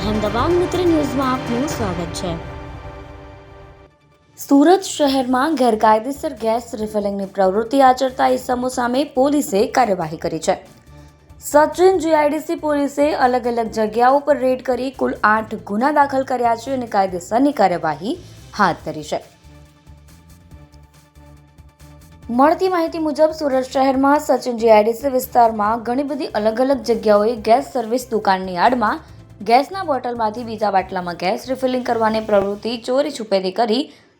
અહેમદાબાદ મિત્ર ન્યૂઝમાં આપનું સ્વાગત છે. સુરત શહેરમાં ગેરકાયદેસર ગેસ રિફિલિંગની પ્રવૃત્તિ આચરતા ઇસમો સામે પોલીસે કાર્યવાહી કરી છે. સચિન જીઆઈડીસી પોલીસે અલગ અલગ જગ્યાઓ પર રેડ કરી કુલ આઠ ગુના દાખલ કર્યા છે અને કાયદેસરની કાર્યવાહી હાથ ધરી છે. મળતી માહિતી મુજબ સુરત શહેરમાં સચિન જીઆઈડીસી વિસ્તારમાં ઘણી બધી અલગ અલગ જગ્યાઓએ ગેસ સર્વિસ દુકાનની આડમાં ગેસના બોટલમાંથી બીજા બાટલામાં ગેસ રિફિલિંગ કરવાની પ્રવૃત્તિ ચોરી છુપેથી કરી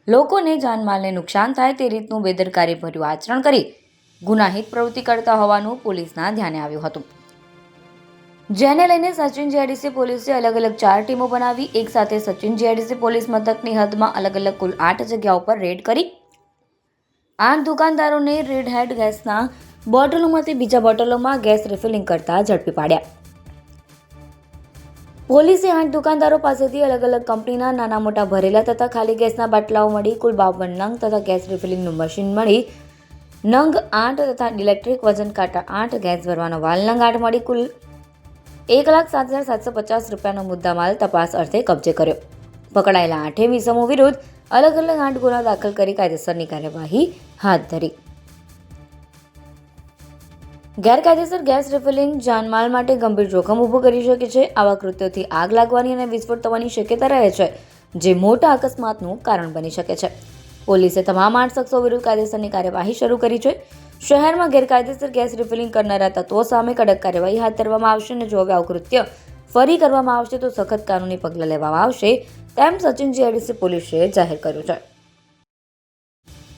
લોકોને જાનમાલને નુકસાન થાય તે રીતનું બેદરકારીભર્યું આચરણ કરી ગુનાહિત પ્રવૃત્તિ કરતા હોવાનું પોલીસના ધ્યાને આવ્યું હતું. જેને લઈને સચિન જીઆઈડીસી પોલીસે અલગ અલગ ચાર ટીમો બનાવી, એક સાથે સચિન જીઆઈડીસી પોલીસ મથકની હદમાં અલગ અલગ કુલ આઠ જગ્યાઓ પર રેડ કરી. આઠ દુકાનદારોને રેડ હેડ ગેસના બોટલોમાંથી બીજા બોટલોમાં ગેસ રિફિલિંગ કરતા ઝડપી પાડ્યા. પોલીસે આઠ દુકાનદારો પાસેથી અલગ અલગ કંપનીના નાના મોટા ભરેલા તથા ખાલી ગેસના બાટલાઓ મળી, કુલ બાવન નંગ તથા ગેસ રિફિલિંગનું મશીન મળી, નંગ આઠ તથા ઇલેક્ટ્રિક વજન કાંટા આઠ, ગેસ ભરવાનો વાલ નંગ આઠ મળી, કુલ એક લાખ સાત હજાર સાતસો પચાસ રૂપિયાનો મુદ્દામાલ તપાસ અર્થે કબજે કર્યો. પકડાયેલા આઠે વિસમો વિરુદ્ધ અલગ અલગ આઠ ગુના દાખલ કરી કાયદેસરની કાર્યવાહી હાથ ધરી. ગેરકાયદેસર ગેસ રિફિલિંગ જાનમાલ માટે ગંભીર જોખમ ઊભું કરી શકે છે. આવા કૃત્યોથી આગ લાગવાની અને વિસ્ફોટ થવાની શક્યતા રહે છે, જે મોટા અકસ્માતનું કારણ બની શકે છે. પોલીસે તમામ આઠ શખ્સો વિરુદ્ધ કાયદેસરની કાર્યવાહી શરૂ કરી છે. શહેરમાં ગેરકાયદેસર ગેસ રિફિલિંગ કરનારા તત્વો સામે કડક કાર્યવાહી હાથ ધરવામાં આવશે અને જો હવે કૃત્ય ફરી કરવામાં આવશે તો સખત કાનૂની પગલાં લેવામાં આવશે, તેમ સચિન જીઆઈડીસી પોલીસે જાહેર કર્યું છે.